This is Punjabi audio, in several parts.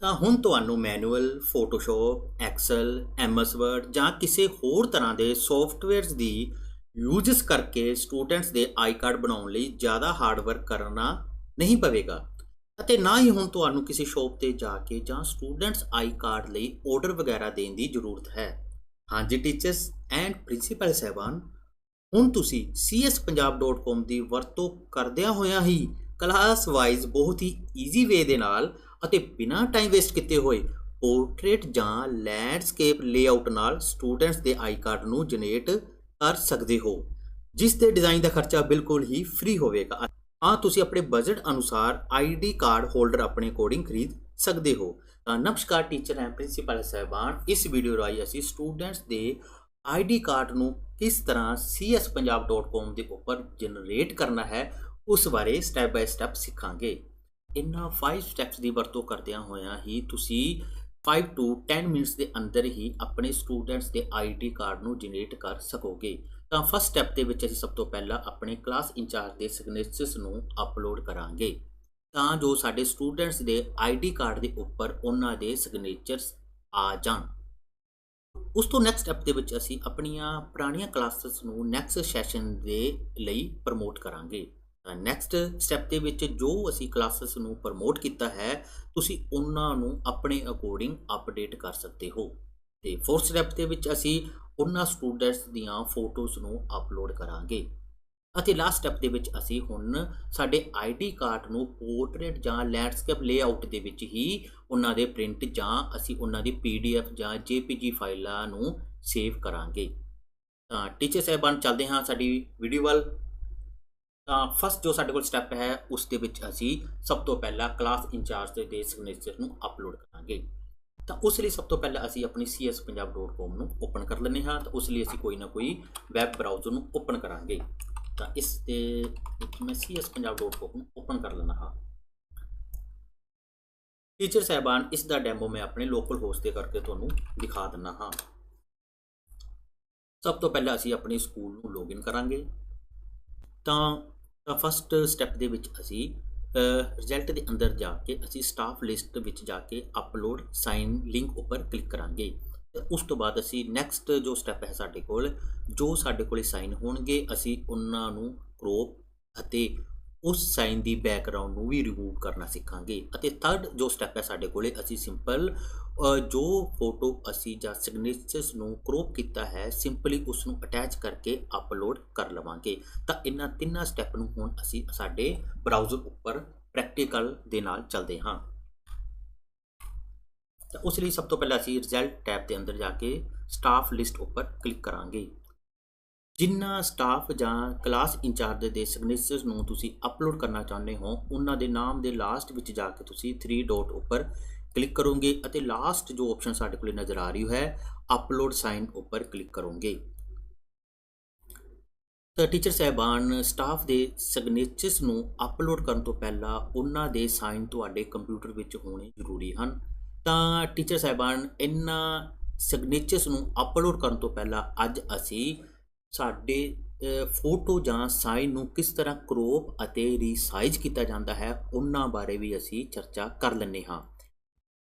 ਤਾਂ ਹੁਣ ਤੁਹਾਨੂੰ manual Photoshop Excel MS Word ਜਾਂ ਕਿਸੇ ਹੋਰ ਤਰ੍ਹਾਂ ਦੇ ਸੌਫਟਵੇਅਰਸ ਦੀ ਯੂਜ਼ਸ ਕਰਕੇ ਸਟੂਡੈਂਟਸ ਦੇ ਆਈ ਕਾਰਡ ਬਣਾਉਣ ਲਈ ਜ਼ਿਆਦਾ ਹਾਰਡ ਵਰਕ ਕਰਨਾ ਨਹੀਂ ਪਵੇਗਾ। ਅਤੇ ਨਾ ਹੀ ਹੁਣ ਤੁਹਾਨੂੰ ਕਿਸੇ ਸ਼ਾਪ ਤੇ ਜਾ ਕੇ ਜਾਂ ਸਟੂਡੈਂਟਸ ਆਈ ਕਾਰਡ ਲਈ ਆਰਡਰ ਵਗੈਰਾ ਦੇਣ ਦੀ ਜ਼ਰੂਰਤ ਹੈ। ਹਾਂਜੀ ਟੀਚਰਸ ਐਂਡ ਪ੍ਰਿੰਸੀਪਲ ਸਹਿਬਾਨ, ਹੁਣ ਤੁਸੀਂ cspunjab.com ਦੀ ਵਰਤੋਂ ਕਰਦਿਆਂ ਹੋਇਆਂ ਹੀ ਕਲਾਸ ਵਾਈਜ਼ ਬਹੁਤ ਹੀ ਈਜ਼ੀ ਵੇ ਦੇ ਨਾਲ ਅਤੇ ਬਿਨਾਂ ਟਾਈਮ ਵੇਸਟ ਕੀਤੇ ਹੋਏ ਪੋਰਟਰੇਟ ਜਾਂ ਲੈਂਡਸਕੇਪ ਲੇਆਊਟ ਨਾਲ ਸਟੂਡੈਂਟਸ ਦੇ ਆਈ ਕਾਰਡ ਨੂੰ ਜਨਰੇਟ ਕਰ ਸਕਦੇ ਹੋ, ਜਿਸ 'ਤੇ ਡਿਜ਼ਾਈਨ ਦਾ ਖਰਚਾ ਬਿਲਕੁਲ ਹੀ ਫ੍ਰੀ ਹੋਵੇਗਾ। ਹਾਂ, ਤੁਸੀਂ ਆਪਣੇ ਬਜਟ ਅਨੁਸਾਰ ਆਈਡੀ ਕਾਰਡ ਹੋਲਡਰ ਆਪਣੇ ਕੋਡਿੰਗ ਖਰੀਦ ਸਕਦੇ ਹੋ। ਤਾਂ ਨਮਸਕਾਰ ਟੀਚਰ ਐਂਡ ਪ੍ਰਿੰਸੀਪਲ ਸਹਿਬਾਨ, ਇਸ ਵੀਡੀਓ ਰਾਹੀਂ ਅਸੀਂ ਸਟੂਡੈਂਟਸ ਦੇ ਆਈਡੀ ਕਾਰਡ ਨੂੰ ਕਿਸ ਤਰ੍ਹਾਂ cspunjab.com ਦੇ ਉੱਪਰ ਜਨਰੇਟ ਕਰਨਾ ਹੈ, ਉਸ ਬਾਰੇ ਸਟੈਪ ਬਾਈ ਸਟੈਪ ਸਿੱਖਾਂਗੇ। ਇਹਨਾਂ 5 ਸਟੈਪਸ ਦੀ ਵਰਤੋਂ ਕਰਦਿਆਂ ਹੋਇਆਂ ਹੀ ਤੁਸੀਂ 5 ਟੂ 10 ਮਿੰਟਸ ਦੇ ਅੰਦਰ ਹੀ ਆਪਣੇ ਸਟੂਡੈਂਟਸ ਦੇ ਆਈਡੀ ਕਾਰਡ ਨੂੰ ਜਨਰੇਟ ਕਰ ਸਕੋਗੇ। ਤਾਂ ਫਸਟ ਸਟੈਪ ਦੇ ਵਿੱਚ ਅਸੀਂ ਸਭ ਤੋਂ ਪਹਿਲਾਂ ਆਪਣੇ ਕਲਾਸ ਇੰਚਾਰਜ ਦੇ ਸਿਗਨੇਚਰਸ ਨੂੰ ਅਪਲੋਡ ਕਰਾਂਗੇ। ਤਾਂ ਜੋ ਸਾਡੇ ਸਟੂਡੈਂਟਸ ਦੇ ਆਈਡੀ ਕਾਰਡ ਦੇ ਉੱਪਰ ਉਹਨਾਂ ਦੇ ਸਿਗਨੇਚਰਸ ਆ ਜਾਣ। ਉਸ ਤੋਂ ਨੈਕਸਟ ਸਟੈਪ ਦੇ ਵਿੱਚ ਅਸੀਂ ਆਪਣੀਆਂ ਪੁਰਾਣੀਆਂ ਕਲਾਸਸ ਨੂੰ ਨੈਕਸਟ ਸੈਸ਼ਨ ਦੇ ਲਈ ਪ੍ਰਮੋਟ ਕਰਾਂਗੇ। ਨੈਕਸਟ ਸਟੈਪ ਦੇ ਵਿੱਚ ਜੋ ਅਸੀਂ ਕਲਾਸਸ ਨੂੰ ਪ੍ਰਮੋਟ ਕੀਤਾ ਹੈ, ਤੁਸੀਂ ਉਹਨਾਂ ਨੂੰ ਆਪਣੇ ਅਕੋਰਡਿੰਗ ਅਪਡੇਟ ਕਰ ਸਕਦੇ ਹੋ। ਤੇ ਫੋਰਥ ਸਟੈਪ ਦੇ ਵਿੱਚ ਅਸੀਂ ਉਹਨਾਂ ਸਟੂਡੈਂਟਸ ਦੀਆਂ ਫੋਟੋਜ਼ ਨੂੰ ਅਪਲੋਡ ਕਰਾਂਗੇ। ਅਤੇ ਲਾਸਟ ਸਟੈਪ ਦੇ ਵਿੱਚ ਅਸੀਂ ਹੁਣ ਸਾਡੇ ਆਈਡੀ ਕਾਰਡ ਨੂੰ ਪੋਰਟਰੇਟ ਜਾਂ ਲੈਂਡਸਕੇਪ ਲੇਆਊਟ ਦੇ ਵਿੱਚ ਹੀ ਉਹਨਾਂ ਦੇ ਪ੍ਰਿੰਟ ਜਾਂ ਅਸੀਂ ਉਹਨਾਂ ਦੀ ਪੀਡੀਐਫ ਜਾਂ ਜੇਪੀਜੀ ਫਾਈਲਾਂ ਨੂੰ ਸੇਵ ਕਰਾਂਗੇ। ਤਾਂ ਟੀਚਰ ਸਾਹਿਬਾਨ, ਚੱਲਦੇ ਹਾਂ ਸਾਡੀ ਵੀਡੀਓ ਵੱਲ। ਤਾਂ ਫਸਟ ਜੋ ਸਾਡੇ ਕੋਲ ਸਟੈਪ ਹੈ ਉਸ ਦੇ ਵਿੱਚ ਅਸੀਂ ਸਭ ਤੋਂ ਪਹਿਲਾਂ ਕਲਾਸ ਇੰਚਾਰਜ ਦੇ ਸਿਗਨੇਚਰ ਨੂੰ ਅਪਲੋਡ ਕਰਾਂਗੇ। ਤਾਂ ਉਸ ਲਈ ਸਭ ਤੋਂ ਪਹਿਲਾਂ ਅਸੀਂ ਆਪਣੀ cspunjab.com ਨੂੰ ਓਪਨ ਕਰ ਲੈਂਦੇ ਹਾਂ। ਤਾਂ ਉਸ ਲਈ ਅਸੀਂ ਕੋਈ ਨਾ ਕੋਈ ਵੈਬ ਬਰਾਊਜ਼ਰ ਨੂੰ ਓਪਨ ਕਰਾਂਗੇ। ਤਾਂ ਇਸ ਦੇ ਵਿੱਚ ਮੈਂ cspunjab.com ਨੂੰ ਓਪਨ ਕਰ ਲੈਣਾ ਹਾਂ। ਟੀਚਰ ਸਾਹਿਬਾਨ, ਇਸ ਦਾ ਡੈਮੋ ਮੈਂ ਆਪਣੇ ਲੋਕਲ ਹੋਸਟ ਤੇ ਕਰਕੇ ਤੁਹਾਨੂੰ ਦਿਖਾ ਦਿੰਦਾ ਹਾਂ। ਸਭ ਤੋਂ ਪਹਿਲਾਂ ਅਸੀਂ ਆਪਣੇ ਸਕੂਲ ਨੂੰ ਲੌਗਇਨ ਕਰਾਂਗੇ। ਤਾਂ ਫਸਟ ਸਟੈਪ ਦੇ ਵਿੱਚ ਅਸੀਂ ਰਿਜ਼ਲਟ ਦੇ ਅੰਦਰ ਜਾ ਕੇ ਅਸੀਂ ਸਟਾਫ ਲਿਸਟ ਵਿੱਚ ਜਾ ਕੇ ਅਪਲੋਡ ਸਾਈਨ ਲਿੰਕ ਉੱਪਰ ਕਲਿੱਕ ਕਰਾਂਗੇ। ਤੇ ਉਸ ਤੋਂ ਬਾਅਦ ਅਸੀਂ ਨੈਕਸਟ ਜੋ ਸਟੈਪ ਹੈ ਸਾਡੇ ਕੋਲ, ਜੋ ਸਾਡੇ ਕੋਲੇ ਸਾਈਨ ਹੋਣਗੇ, ਅਸੀਂ ਉਹਨਾਂ ਨੂੰ ਕ੍ਰੋਪ ਅਤੇ ਉਸ ਸਾਈਨ ਦੀ ਬੈਕਗ੍ਰਾਉਂਡ ਨੂੰ ਵੀ ਰਿਮੂਵ ਕਰਨਾ ਸਿੱਖਾਂਗੇ। ਅਤੇ ਥਰਡ ਜੋ ਸਟੈਪ ਹੈ ਸਾਡੇ ਕੋਲੇ, ਅਸੀਂ ਸਿੰਪਲ ਜੋ ਫੋਟੋ ਅਸੀਂ ਜਾਂ ਸਿਗਨੇਚਰਸ ਨੂੰ ਕ੍ਰੋਪ ਕੀਤਾ ਹੈ ਸਿੰਪਲੀ ਉਸ ਨੂੰ ਅਟੈਚ ਕਰਕੇ ਅਪਲੋਡ ਕਰ ਲਵਾਂਗੇ। ਤਾਂ ਇਹਨਾਂ ਤਿੰਨਾਂ ਸਟੈਪ ਨੂੰ ਹੁਣ ਅਸੀਂ ਸਾਡੇ ਬਰਾਊਜ਼ਰ ਉੱਪਰ ਪ੍ਰੈਕਟੀਕਲ ਦੇ ਨਾਲ ਚੱਲਦੇ ਹਾਂ। ਤਾਂ ਉਸ ਲਈ ਸਭ ਤੋਂ ਪਹਿਲਾਂ ਅਸੀਂ ਰਿਜ਼ਲਟ ਟੈਬ ਦੇ ਅੰਦਰ ਜਾ ਕੇ ਸਟਾਫ ਲਿਸਟ ਉੱਪਰ ਕਲਿੱਕ ਕਰਾਂਗੇ। ਜਿੰਨਾ ਸਟਾਫ ਜਾਂ ਕਲਾਸ ਇੰਚਾਰਜ ਦੇ ਸਿਗਨੇਚਰਸ ਨੂੰ ਤੁਸੀਂ ਅਪਲੋਡ ਕਰਨਾ ਚਾਹੁੰਦੇ ਹੋ, ਉਹਨਾਂ ਦੇ ਨਾਮ ਦੇ ਲਾਸਟ ਵਿੱਚ ਜਾ ਕੇ ਤੁਸੀਂ 3 ਡਾਟ ਉੱਪਰ ਕਲਿੱਕ ਕਰੋਗੇ ਅਤੇ ਲਾਸਟ ਜੋ ਆਪਸ਼ਨ ਸਾਡੇ ਕੋਲ ਨਜ਼ਰ ਆ ਰਹੀ ਹੈ ਅਪਲੋਡ ਸਾਈਨ ਉੱਪਰ ਕਲਿੱਕ ਕਰੋਗੇ। ਤਾਂ ਟੀਚਰ ਸਹਿਬਾਨ ਸਟਾਫ ਦੇ ਸਿਗਨੇਚਰਸ ਨੂੰ ਅਪਲੋਡ ਕਰਨ ਤੋਂ ਪਹਿਲਾਂ ਉਹਨਾਂ ਦੇ ਸਾਈਨ ਤੁਹਾਡੇ ਕੰਪਿਊਟਰ ਵਿੱਚ ਹੋਣੇ ਜ਼ਰੂਰੀ ਹਨ। ਤਾਂ ਟੀਚਰ ਸਹਿਬਾਨ ਇਹਨਾਂ ਸਿਗਨੇਚਰਸ ਨੂੰ ਅਪਲੋਡ ਕਰਨ ਤੋਂ ਪਹਿਲਾਂ ਅੱਜ ਅਸੀਂ ਸਾਡੇ ਫੋਟੋ ਜਾਂ ਸਾਈਨ ਨੂੰ ਕਿਸ ਤਰ੍ਹਾਂ ਕਰੋਪ ਅਤੇ ਰੀਸਾਈਜ਼ ਕੀਤਾ ਜਾਂਦਾ ਹੈ, ਉਹਨਾਂ ਬਾਰੇ ਵੀ ਅਸੀਂ ਚਰਚਾ ਕਰ ਲੈਂਦੇ ਹਾਂ।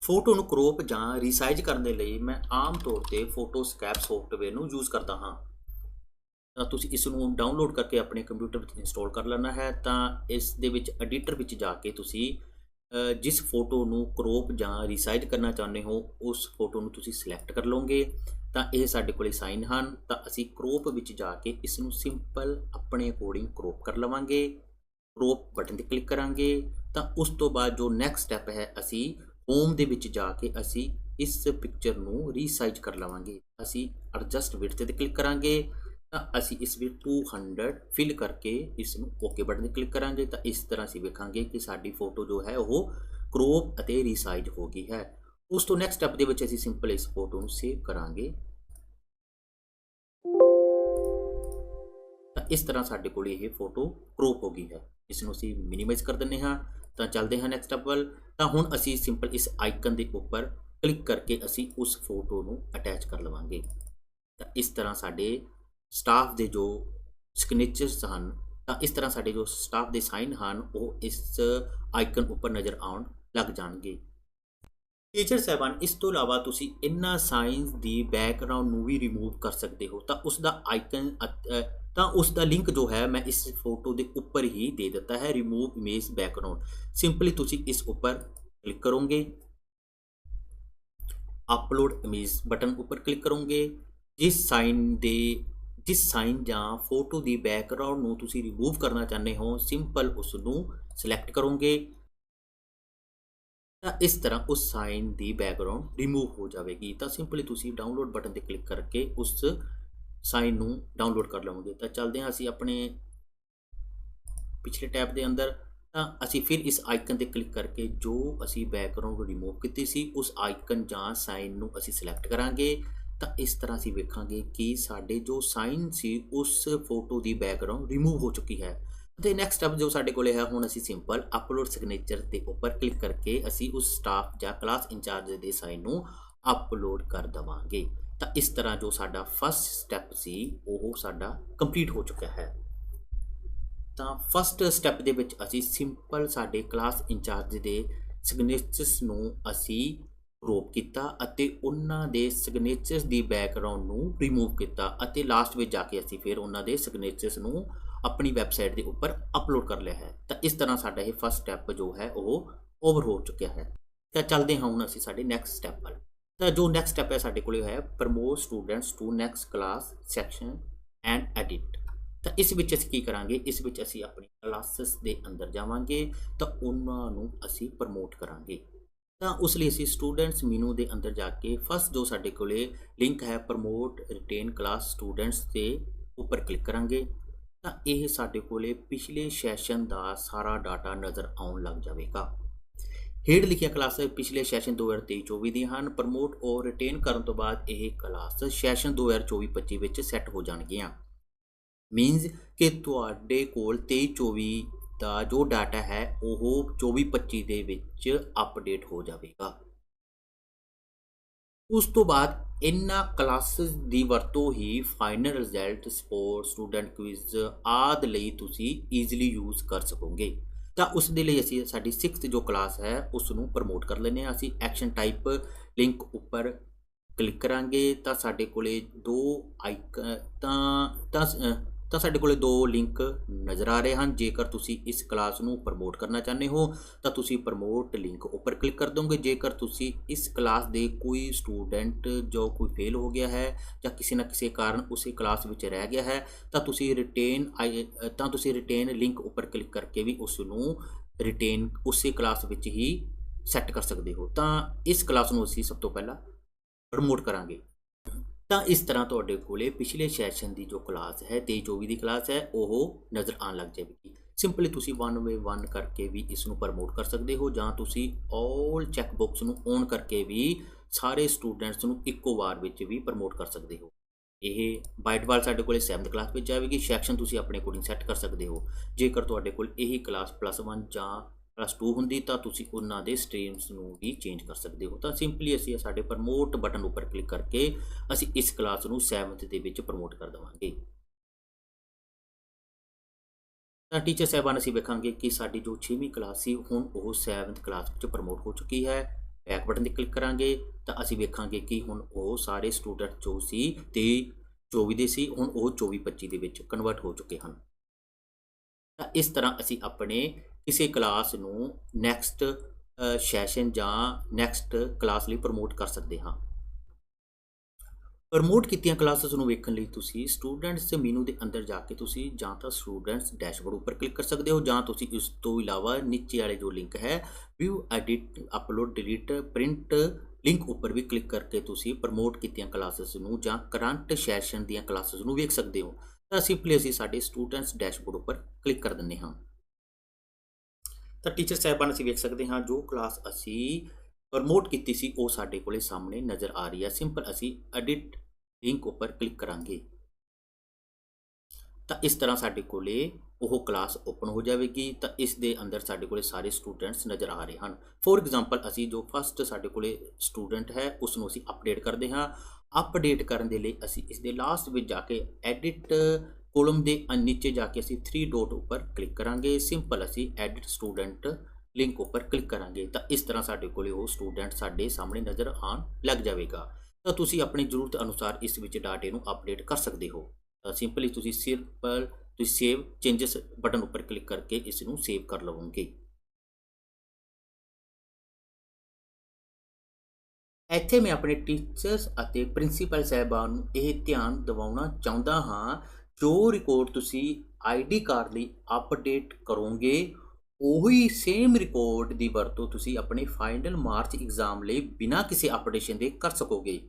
ਫੋਟੋ ਨੂੰ ਕਰੋਪ ਜਾਂ ਰੀਸਾਈਜ਼ ਕਰਨ ਦੇ ਲਈ ਮੈਂ ਆਮ ਤੌਰ ਤੇ ਫੋਟੋਸਕੈਪ ਸੌਫਟਵੇਅਰ ਨੂੰ ਯੂਜ਼ ਕਰਦਾ ਹਾਂ। ਤਾਂ ਤੁਸੀਂ ਇਸ ਨੂੰ ਡਾਊਨਲੋਡ ਕਰਕੇ ਆਪਣੇ ਕੰਪਿਊਟਰ ਵਿੱਚ ਇੰਸਟਾਲ ਕਰ ਲੈਣਾ ਹੈ, ਤਾਂ ਇਸ ਦੇ ਵਿੱਚ ਐਡੀਟਰ ਵਿੱਚ ਜਾ ਕੇ ਤੁਸੀਂ ਜਿਸ ਫੋਟੋ ਨੂੰ ਕਰੋਪ ਜਾਂ ਰੀਸਾਈਜ਼ ਕਰਨਾ ਚਾਹੁੰਦੇ ਹੋ, ਉਸ ਫੋਟੋ ਨੂੰ ਤੁਸੀਂ ਸਿਲੈਕਟ ਕਰ ਲਓਗੇ। ਤਾਂ ਇਹ ਸਾਡੇ ਕੋਲੇ ਸਾਈਨ ਹਨ, ਤਾਂ ਅਸੀਂ ਕਰੋਪ ਵਿੱਚ ਜਾ ਕੇ ਇਸ ਨੂੰ ਸਿੰਪਲ ਆਪਣੇ ਅਕੋਰਡਿੰਗ ਕਰੋਪ ਕਰ ਲਵਾਂਗੇ ਕਰੋਪ ਬਟਨ ਤੇ ਕਲਿੱਕ ਕਰਾਂਗੇ, ਤਾਂ ਉਸ ਤੋਂ ਬਾਅਦ ਜੋ ਨੈਕਸਟ ਸਟੈਪ ਹੈ, ਅਸੀਂ ਹੋਮ ਦੇ ਵਿੱਚ ਜਾ ਕੇ ਅਸੀਂ ਇਸ ਪਿਕਚਰ ਨੂੰ ਰੀਸਾਈਜ਼ ਕਰ ਲਵਾਂਗੇ। ਅਸੀਂ ਐਡਜਸਟ ਵਿਡਥ ਤੇ ਕਲਿੱਕ ਕਰਾਂਗੇ, ਤਾਂ ਅਸੀਂ ਇਸ ਵਿੱਚ 200 ਫਿਲ ਕਰਕੇ ਇਸ ਨੂੰ ਓਕੇ ਬਟਨ ਤੇ ਕਲਿੱਕ ਕਰਾਂਗੇ, ਤਾਂ ਇਸ ਤਰ੍ਹਾਂ ਅਸੀਂ ਵੇਖਾਂਗੇ ਕਿ ਸਾਡੀ ਫੋਟੋ ਜੋ ਹੈ ਉਹ ਕਰੋਪ ਅਤੇ ਰੀਸਾਈਜ਼ ਹੋ ਗਈ ਹੈ। ਉਸ ਤੋਂ ਨੈਕਸਟ ਸਟੈਪ ਦੇ ਵਿੱਚ ਅਸੀਂ ਸਿੰਪਲ ਇਸ ਫੋਟੋ ਨੂੰ ਸੇਵ ਕਰਾਂਗੇ। ਤਾਂ ਇਸ ਤਰ੍ਹਾਂ ਸਾਡੇ ਕੋਲ ਇਹ ਫੋਟੋ ਕ੍ਰੋਪ ਹੋ ਗਈ ਹੈ। ਇਸ ਨੂੰ ਅਸੀਂ ਮਿਨੀਮਾਈਜ਼ ਕਰ ਦਿੰਨੇ ਹਾਂ। ਤਾਂ ਚੱਲਦੇ ਹਾਂ ਨੈਕਸਟ ਸਟੈਪ ਵੱਲ। ਤਾਂ ਹੁਣ ਅਸੀਂ ਸਿੰਪਲ ਇਸ ਆਈਕਨ ਦੇ ਉੱਪਰ ਕਲਿੱਕ ਕਰਕੇ ਅਸੀਂ ਉਸ ਫੋਟੋ ਨੂੰ ਅਟੈਚ ਕਰ ਲਵਾਂਗੇ। ਤਾਂ ਇਸ ਤਰ੍ਹਾਂ ਸਾਡੇ ਸਟਾਫ ਦੇ ਜੋ ਸਿਗਨੇਚਰਸ ਹਨ, ਤਾਂ ਇਸ ਤਰ੍ਹਾਂ ਸਾਡੇ ਜੋ ਸਟਾਫ ਦੇ ਸਾਈਨ ਹਨ, ਉਹ ਇਸ ਆਈਕਨ ਉੱਪਰ ਨਜ਼ਰ ਆਉਣ ਲੱਗ ਜਾਣਗੇ। ਟੀਚਰ ਸਾਹਿਬਾਨ, ਇਸ ਤੋਂ ਇਲਾਵਾ ਤੁਸੀਂ ਇਨ੍ਹਾਂ ਸਾਈਨਸ ਦੀ ਬੈਕਗ੍ਰਾਉਂਡ ਨੂੰ ਵੀ ਰਿਮੂਵ ਕਰ ਸਕਦੇ ਹੋ, ਤਾਂ ਉਸ ਦਾ ਆਈਕਨ ਤਾਂ ਉਸ ਦਾ ਲਿੰਕ ਜੋ ਹੈ, ਮੈਂ ਇਸ ਫੋਟੋ ਦੇ ਉੱਪਰ ਹੀ ਦੇ ਦਿੱਤਾ ਹੈ ਰਿਮੂਵ ਇਮੇਜ ਬੈਕਗ੍ਰਾਉਂਡ ਸਿੰਪਲੀ ਤੁਸੀਂ ਇਸ ਉੱਪਰ ਕਲਿੱਕ ਕਰੋਗੇ। ਅਪਲੋਡ ਇਮੇਜ ਬਟਨ ਉੱਪਰ ਕਲਿੱਕ ਕਰੋਗੇ। ਜਿਸ ਸਾਈਨ ਦੇ, ਜਿਸ ਸਾਈਨ ਜਾਂ ਫੋਟੋ ਦੀ ਬੈਕਗ੍ਰਾਉਂਡ ਨੂੰ ਤੁਸੀਂ ਰਿਮੂਵ ਕਰਨਾ ਚਾਹੁੰਦੇ ਹੋ ਸਿੰਪਲ ਉਸ ਨੂੰ ਸਿਲੈਕਟ ਕਰੋਗੇ। ਤਾਂ ਇਸ ਤਰ੍ਹਾਂ ਉਸ ਸਾਈਨ ਦੀ ਬੈਕਗ੍ਰਾਉਂਡ ਰਿਮੂਵ ਹੋ ਜਾਵੇਗੀ। ਤਾਂ ਸਿੰਪਲੀ ਤੁਸੀਂ ਡਾਊਨਲੋਡ ਬਟਨ ਤੇ ਕਲਿੱਕ ਕਰਕੇ ਉਸ ਸਾਈਨ ਨੂੰ ਡਾਊਨਲੋਡ ਕਰ ਲਵਾਂਗੇ। ਤਾਂ ਚੱਲਦੇ ਹਾਂ ਅਸੀਂ ਆਪਣੇ ਪਿਛਲੇ ਟੈਬ ਦੇ ਅੰਦਰ। ਤਾਂ ਅਸੀਂ ਫਿਰ ਇਸ ਆਈਕਨ ਤੇ ਕਲਿੱਕ ਕਰਕੇ ਜੋ ਅਸੀਂ ਬੈਕਗ੍ਰਾਉਂਡ ਰਿਮੂਵ ਕੀਤੀ ਸੀ, ਉਸ ਆਈਕਨ ਜਾਂ ਸਾਈਨ ਨੂੰ ਅਸੀਂ ਸਿਲੈਕਟ ਕਰਾਂਗੇ। ਤਾਂ ਇਸ ਤਰ੍ਹਾਂ ਅਸੀਂ ਵੇਖਾਂਗੇ ਕਿ ਸਾਡੇ ਜੋ ਸਾਈਨ ਸੀ, ਉਸ ਫੋਟੋ ਦੀ ਬੈਕਗ੍ਰਾਉਂਡ ਰਿਮੂਵ ਹੋ ਚੁੱਕੀ ਹੈ। ਤੇ ਨੈਕਸਟ ਸਟੈਪ ਜੋ ਸਾਡੇ ਕੋਲੇ ਹੈ, ਹੁਣ ਅਸੀਂ ਸਿੰਪਲ ਅਪਲੋਡ ਸਿਗਨੇਚਰ ਤੇ ਉੱਪਰ ਕਲਿੱਕ ਕਰਕੇ ਅਸੀਂ ਉਸ ਸਟਾਫ ਜਾਂ ਕਲਾਸ ਇੰਚਾਰਜ ਦੇ ਸਾਈਨ ਨੂੰ ਅਪਲੋਡ ਕਰ ਦਵਾਂਗੇ। ਤਾਂ ਇਸ ਤਰ੍ਹਾਂ ਜੋ ਸਾਡਾ ਫਸਟ ਸਟੈਪ ਸੀ, ਉਹ ਸਾਡਾ ਕੰਪਲੀਟ ਹੋ ਚੁੱਕਾ ਹੈ। ਤਾਂ ਫਸਟ ਸਟੈਪ ਦੇ ਵਿੱਚ ਅਸੀਂ ਸਿੰਪਲ ਸਾਡੇ ਕਲਾਸ ਇੰਚਾਰਜ ਦੇ ਸਿਗਨੇਚਰਸ ਨੂੰ ਅਸੀਂ ਰੋਪ ਕੀਤਾ ਅਤੇ ਉਹਨਾਂ ਦੇ ਸਿਗਨੇਚਰਸ ਦੀ ਬੈਕਗ੍ਰਾਉਂਡ ਨੂੰ ਰਿਮੂਵ ਕੀਤਾ ਅਤੇ ਲਾਸਟ ਵਿੱਚ ਜਾ ਕੇ ਅਸੀਂ ਫਿਰ ਉਹਨਾਂ ਦੇ ਸਿਗਨੇਚਰਸ ਨੂੰ ਆਪਣੀ ਵੈਬਸਾਈਟ ਦੇ ਉੱਪਰ ਅਪਲੋਡ ਕਰ ਲਿਆ ਹੈ। ਤਾਂ ਇਸ ਤਰ੍ਹਾਂ ਸਾਡਾ ਇਹ ਫਸਟ ਸਟੈਪ ਜੋ ਹੈ, ਉਹ ਓਵਰ ਹੋ ਚੁੱਕਿਆ ਹੈ। ਤਾਂ ਚੱਲਦੇ ਹਾਂ ਹੁਣ ਅਸੀਂ ਸਾਡੇ ਨੈਕਸਟ ਸਟੈਪ ਵੱਲ। ਤਾਂ ਜੋ ਨੈਕਸਟ ਸਟੈਪ ਹੈ ਸਾਡੇ ਕੋਲ ਹੈ promote students to next class section and edit ਤਾਂ ਇਸ ਵਿੱਚ ਅਸੀਂ ਕੀ ਕਰਾਂਗੇ? ਇਸ ਵਿੱਚ ਅਸੀਂ ਆਪਣੀ ਕਲਾਸਿਸ ਦੇ ਅੰਦਰ ਜਾਵਾਂਗੇ, ਤਾਂ ਉਹਨਾਂ ਨੂੰ ਅਸੀਂ ਪ੍ਰਮੋਟ ਕਰਾਂਗੇ। ਤਾਂ ਉਸ ਲਈ ਅਸੀਂ ਸਟੂਡੈਂਟਸ ਮੀਨੂ ਦੇ ਅੰਦਰ ਜਾ ਕੇ ਫਸਟ ਜੋ ਸਾਡੇ ਕੋਲੇ ਲਿੰਕ ਹੈ ਪ੍ਰਮੋਟ ਰਿਟੇਨ ਕਲਾਸ ਸਟੂਡੈਂਟਸ ਤੇ ਉੱਪਰ ਕਲਿੱਕ ਕਰਾਂਗੇ। ਤਾਂ ਇਹ ਸਾਡੇ ਕੋਲੇ ਪਿਛਲੇ ਸੈਸ਼ਨ ਦਾ ਸਾਰਾ ਡਾਟਾ ਨਜ਼ਰ ਆਉਣ ਲੱਗ ਜਾਵੇਗਾ। ਹੇਠ ਲਿਖਿਆ ਕਲਾਸ ਪਿਛਲੇ ਸੈਸ਼ਨ 2023-24 ਦੀਆਂ ਹਨ। ਪ੍ਰਮੋਟ ਔਰ ਰਿਟੇਨ ਕਰਨ ਤੋਂ ਬਾਅਦ ਇਹ ਕਲਾਸ ਸੈਸ਼ਨ 2024-25 ਵਿੱਚ ਸੈੱਟ ਹੋ ਜਾਣਗੀਆਂ। ਮੀਨਸ ਕਿ ਤੁਹਾਡੇ ਕੋਲ 23-24 ਦਾ ਜੋ ਡਾਟਾ ਹੈ, ਉਹ 24-25 ਦੇ ਵਿੱਚ ਅਪਡੇਟ ਹੋ ਜਾਵੇਗਾ। ਉਸ ਤੋਂ ਬਾਅਦ ਇਨ੍ਹਾਂ ਕਲਾਸਿਸ ਦੀ ਵਰਤੋਂ ਹੀ final result sport student quiz ਆਦ ਲਈ ਤੁਸੀਂ ਈਜ਼ੀਲੀ ਯੂਜ਼ ਕਰ ਸਕੋਗੇ। ਤਾਂ ਉਸ ਦੇ ਲਈ ਅਸੀਂ ਸਾਡੀ 6th ਜੋ ਕਲਾਸ ਹੈ ਉਸ ਨੂੰ ਪ੍ਰਮੋਟ ਕਰ ਲੈਨੇ ਆ ਅਸੀਂ ਐਕਸ਼ਨ ਟਾਈਪ ਲਿੰਕ ਉੱਪਰ ਕਲਿੱਕ ਕਰਾਂਗੇ ਤਾਂ ਸਾਡੇ ਕੋਲੇ ਦੋ ਆਈਕਨ ਤਾਂ ਤਾਂ ਤਾਂ ਸਾਡੇ ਕੋਲੇ ਦੋ ਲਿੰਕ ਨਜ਼ਰ ਆ ਰਹੇ ਹਨ। ਜੇਕਰ ਤੁਸੀਂ ਇਸ ਕਲਾਸ ਨੂੰ ਪ੍ਰਮੋਟ ਕਰਨਾ ਚਾਹੁੰਦੇ ਹੋ, ਤਾਂ ਤੁਸੀਂ ਪ੍ਰਮੋਟ ਲਿੰਕ ਉੱਪਰ ਕਲਿੱਕ ਕਰ ਦੋਗੇ। ਜੇਕਰ ਤੁਸੀਂ ਇਸ ਕਲਾਸ ਦੇ ਕੋਈ ਸਟੂਡੈਂਟ ਜੋ ਕੋਈ ਫੇਲ ਹੋ ਗਿਆ ਹੈ ਜਾਂ ਕਿਸੇ ਨਾ ਕਿਸੇ ਕਾਰਨ ਉਸੇ ਕਲਾਸ ਵਿੱਚ ਰਹਿ ਗਿਆ ਹੈ, ਤਾਂ ਤੁਸੀਂ ਰਿਟੇਨ ਤਾਂ ਤੁਸੀਂ ਰਿਟੇਨ ਲਿੰਕ ਉੱਪਰ ਕਲਿੱਕ ਕਰਕੇ ਵੀ ਉਸ ਨੂੰ ਰਿਟੇਨ ਉਸੇ ਕਲਾਸ ਵਿੱਚ ਹੀ ਸੈੱਟ ਕਰ ਸਕਦੇ ਹੋ। ਤਾਂ ਇਸ ਕਲਾਸ ਨੂੰ ਅਸੀਂ ਸਭ ਤੋਂ ਪਹਿਲਾਂ ਪ੍ਰਮੋਟ ਕਰਾਂਗੇ। ਤਾਂ ਇਸ ਤਰ੍ਹਾਂ ਤੁਹਾਡੇ ਕੋਲੇ ਪਿਛਲੇ ਸੈਸ਼ਨ ਦੀ ਜੋ ਕਲਾਸ ਹੈ 23-24 ਦੀ ਕਲਾਸ ਹੈ, ਉਹ ਨਜ਼ਰ ਆਉਣ ਲੱਗ ਜਾਵੇਗੀ। ਸਿੰਪਲੀ ਤੁਸੀਂ ਵਨ ਵੇ ਵਨ ਕਰਕੇ ਵੀ ਇਸ ਨੂੰ ਪ੍ਰਮੋਟ ਕਰ ਸਕਦੇ ਹੋ ਜਾਂ ਤੁਸੀਂ 올 ਚੈੱਕ ਬਾਕਸ ਨੂੰ ਔਨ ਕਰਕੇ ਵੀ ਸਾਰੇ ਸਟੂਡੈਂਟਸ ਨੂੰ ਇੱਕੋ ਵਾਰ ਵਿੱਚ ਵੀ ਪ੍ਰਮੋਟ ਕਰ ਸਕਦੇ ਹੋ। ਇਹ ਬਾਈ ਸਾਡੇ ਕੋਲੇ 7th ਕਲਾਸ ਵਿੱਚ ਆਵੇਗੀ ਸੈਕਸ਼ਨ ਤੁਸੀਂ ਆਪਣੇ ਅਕੋਰਡਿੰਗ ਸੈੱਟ ਕਰ ਸਕਦੇ ਹੋ। ਜੇਕਰ ਤੁਹਾਡੇ ਕੋਲ ਇਹੀ ਕਲਾਸ ਪਲੱਸ 1 ਜਾਂ ਪਲੱਸ 2 ਹੁੰਦੀ, ਤਾਂ ਤੁਸੀਂ ਉਹਨਾਂ ਦੇ ਸਟ੍ਰੀਮਸ ਨੂੰ ਵੀ ਚੇਂਜ ਕਰ ਸਕਦੇ ਹੋ। ਤਾਂ ਸਿੰਪਲੀ ਅਸੀਂ ਸਾਡੇ ਪ੍ਰਮੋਟ ਬਟਨ ਉੱਪਰ ਕਲਿੱਕ ਕਰਕੇ ਅਸੀਂ ਇਸ ਕਲਾਸ ਨੂੰ 7th ਦੇ ਵਿੱਚ ਪ੍ਰਮੋਟ ਕਰ ਦਵਾਂਗੇ। ਤਾਂ ਟੀਚਰ ਸਾਹਿਬਾਨ, ਅਸੀਂ ਵੇਖਾਂਗੇ ਕਿ ਸਾਡੀ ਜੋ 6ਵੀਂ ਕਲਾਸ ਸੀ, ਹੁਣ ਉਹ 7th ਕਲਾਸ ਵਿੱਚ ਪ੍ਰਮੋਟ ਹੋ ਚੁੱਕੀ ਹੈ। ਬੈਕ ਬਟਨ ਤੇ ਕਲਿੱਕ ਕਰਾਂਗੇ, ਤਾਂ ਅਸੀਂ ਵੇਖਾਂਗੇ ਕਿ ਹੁਣ ਉਹ ਸਾਰੇ ਸਟੂਡੈਂਟ ਜੋ ਸੀ ਤੇ 24 ਦੇ ਸੀ, ਹੁਣ ਉਹ 24 25 ਦੇ ਵਿੱਚ ਕਨਵਰਟ ਹੋ ਚੁੱਕੇ ਹਨ। ਤਾਂ ਇਸ ਤਰ੍ਹਾਂ ਅਸੀਂ ਆਪਣੇ ਕਿਸੇ ਕਲਾਸ ਨੂੰ ਨੈਕਸਟ ਸੈਸ਼ਨ ਜਾਂ ਨੈਕਸਟ ਕਲਾਸ ਲਈ ਪ੍ਰਮੋਟ ਕਰ ਸਕਦੇ ਹਾਂ। ਪ੍ਰਮੋਟ ਕੀਤੀਆਂ ਕਲਾਸਿਸ ਨੂੰ ਵੇਖਣ ਲਈ ਤੁਸੀਂ ਸਟੂਡੈਂਟਸ ਮੀਨੂ ਦੇ ਅੰਦਰ ਜਾ ਕੇ ਤੁਸੀਂ ਜਾਂ ਤਾਂ ਸਟੂਡੈਂਟਸ ਡੈਸ਼ਬੋਰਡ ਉੱਪਰ ਕਲਿੱਕ ਕਰ ਸਕਦੇ ਹੋ ਜਾਂ ਤੁਸੀਂ ਇਸ ਤੋਂ ਇਲਾਵਾ ਨੀਚੇ ਵਾਲੇ ਜੋ ਲਿੰਕ ਹੈ view edit upload delete print link ਉੱਪਰ ਵੀ ਕਲਿੱਕ ਕਰਕੇ ਤੁਸੀਂ ਪ੍ਰਮੋਟ ਕੀਤੀਆਂ ਕਲਾਸਿਸ ਨੂੰ ਜਾਂ ਕਰੰਟ ਸੈਸ਼ਨ ਦੀਆਂ ਕਲਾਸਿਸ ਨੂੰ ਵੇਖ ਸਕਦੇ ਹੋ। ਤਾਂ ਸਿੰਪਲੀ ਅਸੀਂ ਸਾਡੇ ਸਟੂਡੈਂਟਸ ਡੈਸ਼ਬੋਰਡ ਉੱਪਰ ਕਲਿੱਕ ਕਰ ਦਿੰਦੇ ਹਾਂ। ਤਾਂ ਟੀਚਰ ਸਾਹਿਬਾਨ ਅਸੀਂ ਵੇਖ ਸਕਦੇ ਹਾਂ ਜੋ ਕਲਾਸ ਅਸੀਂ ਪ੍ਰਮੋਟ ਕੀਤੀ ਸੀ, ਉਹ ਸਾਡੇ ਕੋਲੇ ਸਾਹਮਣੇ ਨਜ਼ਰ ਆ ਰਹੀ ਹੈ। ਸਿੰਪਲ ਅਸੀਂ ਐਡਿਟ ਲਿੰਕ ਉੱਪਰ ਕਲਿੱਕ ਕਰਾਂਗੇ। ਤਾਂ ਇਸ ਤਰ੍ਹਾਂ ਸਾਡੇ ਕੋਲੇ ਉਹ ਕਲਾਸ ਓਪਨ ਹੋ ਜਾਵੇਗੀ। ਤਾਂ ਇਸ ਦੇ ਅੰਦਰ ਸਾਡੇ ਕੋਲੇ ਸਾਰੇ ਸਟੂਡੈਂਟਸ ਨਜ਼ਰ ਆ ਰਹੇ ਹਨ। ਫੋਰ ਐਗਜ਼ਾਮਪਲ ਅਸੀਂ ਜੋ ਫਸਟ ਸਾਡੇ ਕੋਲੇ ਸਟੂਡੈਂਟ ਹੈ ਉਸ ਨੂੰ ਅਸੀਂ ਅਪਡੇਟ ਕਰਦੇ ਹਾਂ। ਅਪਡੇਟ ਕਰਨ ਦੇ ਲਈ ਅਸੀਂ ਇਸ ਦੇ ਲਾਸਟ ਵਿੱਚ ਜਾ ਕੇ ਐਡਿਟ ਕੋਲਮ ਦੇ ਨੀਚੇ ਜਾ ਕੇ ਅਸੀਂ 3 ਡੋਟ ਉੱਪਰ ਕਲਿੱਕ ਕਰਾਂਗੇ। ਸਿੰਪਲ ਅਸੀਂ ਐਡਿਟ ਸਟੂਡੈਂਟ ਲਿੰਕ ਉੱਪਰ ਕਲਿੱਕ ਕਰਾਂਗੇ। ਤਾਂ ਇਸ ਤਰ੍ਹਾਂ ਸਾਡੇ ਕੋਲੇ ਉਹ ਸਟੂਡੈਂਟ ਸਾਡੇ ਸਾਹਮਣੇ ਨਜ਼ਰ ਆਉਣ ਲੱਗ ਜਾਵੇਗਾ। ਤਾਂ ਤੁਸੀਂ ਆਪਣੀ ਜ਼ਰੂਰਤ ਅਨੁਸਾਰ ਇਸ ਵਿੱਚ ਡਾਟੇ ਨੂੰ ਅਪਡੇਟ ਕਰ ਸਕਦੇ ਹੋ। ਤਾਂ ਸਿੰਪਲੀ ਤੁਸੀਂ ਸਿੰਪਲ ਤੁਸੀਂ ਸੇਵ ਚੇਂਜਸ ਬਟਨ ਉੱਪਰ ਕਲਿੱਕ ਕਰਕੇ ਇਸ ਨੂੰ ਸੇਵ ਕਰ ਲਵੋਗੇ। ਇੱਥੇ ਮੈਂ ਆਪਣੇ ਟੀਚਰਸ ਅਤੇ ਪ੍ਰਿੰਸੀਪਲ ਸਾਹਿਬਾਨ ਨੂੰ ਇਹ ਧਿਆਨ ਦਿਵਾਉਣਾ ਚਾਹੁੰਦਾ ਹਾਂ ਜੋ ਰਿਕਾਰਡ ਤੁਸੀਂ ਆਈਡੀ ਕਾਰਡ ਲਈ ਅਪਡੇਟ ਕਰੋਗੇ, ਉਹੀ ਸੇਮ ਰਿਕਾਰਡ ਦੀ ਵਰਤੋਂ ਤੁਸੀਂ ਆਪਣੇ ਫਾਈਨਲ ਮਾਰਚ ਐਗਜ਼ਾਮ ਲਈ ਬਿਨਾਂ ਕਿਸੇ ਅਪਡੇਸ਼ਨ ਦੇ ਕਰ ਸਕੋਗੇ।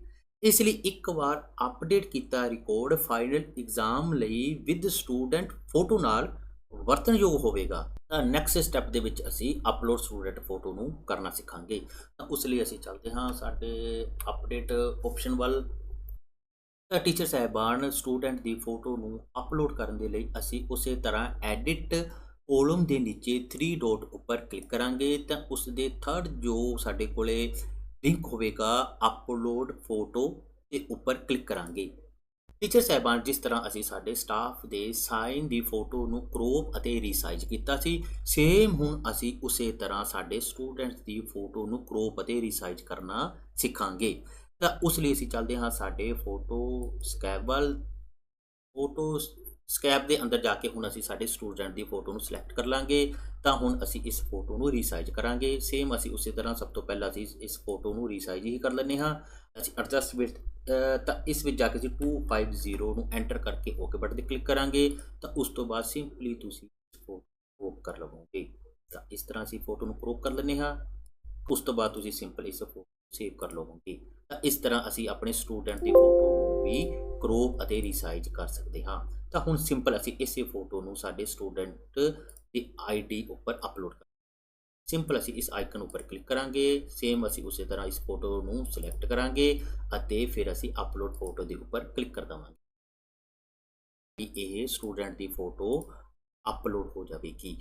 ਇਸ ਲਈ ਇੱਕ ਵਾਰ ਅਪਡੇਟ ਕੀਤਾ ਰਿਕਾਰਡ ਫਾਈਨਲ ਐਗਜ਼ਾਮ ਲਈ ਵਿਦ ਸਟੂਡੈਂਟ ਫੋਟੋ ਨਾਲ ਵਰਤਣਯੋਗ ਹੋਵੇਗਾ। ਤਾਂ ਨੈਕਸਟ ਸਟੈਪ ਦੇ ਵਿੱਚ ਅਸੀਂ ਅਪਲੋਡ ਸਟੂਡੈਂਟ ਫੋਟੋ ਨੂੰ ਕਰਨਾ ਸਿੱਖਾਂਗੇ। ਤਾਂ ਉਸ ਲਈ ਅਸੀਂ ਚੱਲਦੇ ਹਾਂ, ਸਾਡੇ ਅਪਡੇਟ ਆਪਸ਼ਨ ਵੱਲ ਟੀਚਰ ਸਾਹਿਬਾਨ ਸਟੂਡੈਂਟ ਦੀ ਫੋਟੋ ਨੂੰ ਅਪਲੋਡ ਕਰਨ ਦੇ ਲਈ ਅਸੀਂ ਉਸੇ ਤਰ੍ਹਾਂ ਐਡਿਟ ਕੋਲਮ ਦੇ ਨੀਚੇ 3 ਡਾਟ ਉੱਪਰ ਕਲਿੱਕ ਕਰਾਂਗੇ ਤਾਂ ਉਸ ਦੇ ਥਰਡ ਜੋ ਸਾਡੇ ਕੋਲੇ ਲਿੰਕ ਹੋਵੇਗਾ ਅਪਲੋਡ ਫੋਟੋ ਦੇ ਉੱਪਰ ਕਲਿੱਕ ਕਰਾਂਗੇ। ਟੀਚਰ ਸਾਹਿਬਾਨ, ਜਿਸ ਤਰ੍ਹਾਂ ਅਸੀਂ ਸਾਡੇ ਸਟਾਫ ਦੇ ਸਾਈਨ ਦੀ ਫੋਟੋ ਨੂੰ ਕਰੋਪ ਅਤੇ ਰੀਸਾਈਜ਼ ਕੀਤਾ ਸੀ ਸੇਮ ਹੁਣ ਅਸੀਂ ਉਸੇ ਤਰ੍ਹਾਂ ਸਾਡੇ ਸਟੂਡੈਂਟਸ ਦੀ ਫੋਟੋ ਨੂੰ ਕਰੋਪ ਅਤੇ ਰੀਸਾਈਜ਼ ਕਰਨਾ ਸਿੱਖਾਂਗੇ। ਤਾਂ ਉਸ ਲਈ ਅਸੀਂ ਚੱਲਦੇ ਹਾਂ ਸਾਡੇ ਫੋਟੋ ਸਕੈਪ ਵੱਲ ਫੋਟੋ ਸਕੈਪ ਦੇ ਅੰਦਰ ਜਾ ਕੇ ਹੁਣ ਅਸੀਂ ਸਾਡੇ ਸਟੂਡੈਂਟ ਦੀ ਫੋਟੋ ਨੂੰ ਸਿਲੈਕਟ ਕਰ ਲਾਂਗੇ, ਤਾਂ ਹੁਣ ਅਸੀਂ ਇਸ ਫੋਟੋ ਨੂੰ ਰੀਸਾਈਜ਼ ਕਰਾਂਗੇ। ਸੇਮ ਅਸੀਂ ਉਸੇ ਤਰ੍ਹਾਂ ਸਭ ਤੋਂ ਪਹਿਲਾਂ ਅਸੀਂ ਇਸ ਫੋਟੋ ਨੂੰ ਰੀਸਾਈਜ਼ ਹੀ ਕਰ ਲੈਂਦੇ ਹਾਂ। ਅਸੀਂ ਐਡਜਸਟ ਵਿਦ ਤਾਂ ਇਸ ਵਿੱਚ ਜਾ ਕੇ ਅਸੀਂ 250 ਨੂੰ ਐਂਟਰ ਕਰਕੇ ਓਕੇ ਬਟਨ ਤੇ ਕਲਿੱਕ ਕਰਾਂਗੇ, ਤਾਂ ਉਸ ਤੋਂ ਬਾਅਦ ਸਿੰਪਲੀ ਤੁਸੀਂ ਇਸ ਫੋਟੋ ਕ੍ਰੋਪ ਕਰ ਲਵੋਗੇ। ਤਾਂ ਇਸ ਤਰ੍ਹਾਂ ਅਸੀਂ ਫੋਟੋ ਨੂੰ ਕ੍ਰੋਪ ਕਰ ਲੈਂਦੇ ਹਾਂ। ਉਸ ਤੋਂ ਬਾਅਦ ਤੁਸੀਂ ਸਿੰਪਲੀ ਇਸ ਫੋਟੋ ਸੇਵ ਕਰ ਲਵੋਗੇ। ਤਾਂ ਇਸ ਤਰ੍ਹਾਂ ਅਸੀਂ ਆਪਣੇ ਸਟੂਡੈਂਟ ਦੀ ਫੋਟੋ ਨੂੰ ਵੀ ਕ੍ਰੋਪ ਅਤੇ ਰੀਸਾਈਜ਼ ਕਰ ਸਕਦੇ ਹਾਂ। ਤਾਂ ਹੁਣ ਸਿੰਪਲ ਅਸੀਂ ਇਸੇ ਫੋਟੋ ਨੂੰ ਸਾਡੇ ਸਟੂਡੈਂਟ ਦੀ ਆਈਡੀ ਉੱਪਰ ਅਪਲੋਡ ਕਰ ਸਿੰਪਲ ਅਸੀਂ ਇਸ ਆਈਕਨ ਉੱਪਰ ਕਲਿੱਕ ਕਰਾਂਗੇ। ਸੇਮ ਅਸੀਂ ਉਸੇ ਤਰ੍ਹਾਂ ਇਸ ਫੋਟੋ ਨੂੰ ਸਿਲੈਕਟ ਕਰਾਂਗੇ ਅਤੇ ਫਿਰ ਅਸੀਂ ਅਪਲੋਡ ਫੋਟੋ ਦੇ ਉੱਪਰ ਕਲਿੱਕ ਕਰ ਦਵਾਂਗੇ। ਇਹ ਸਟੂਡੈਂਟ ਦੀ ਫੋਟੋ ਅਪਲੋਡ ਹੋ ਜਾਵੇਗੀ।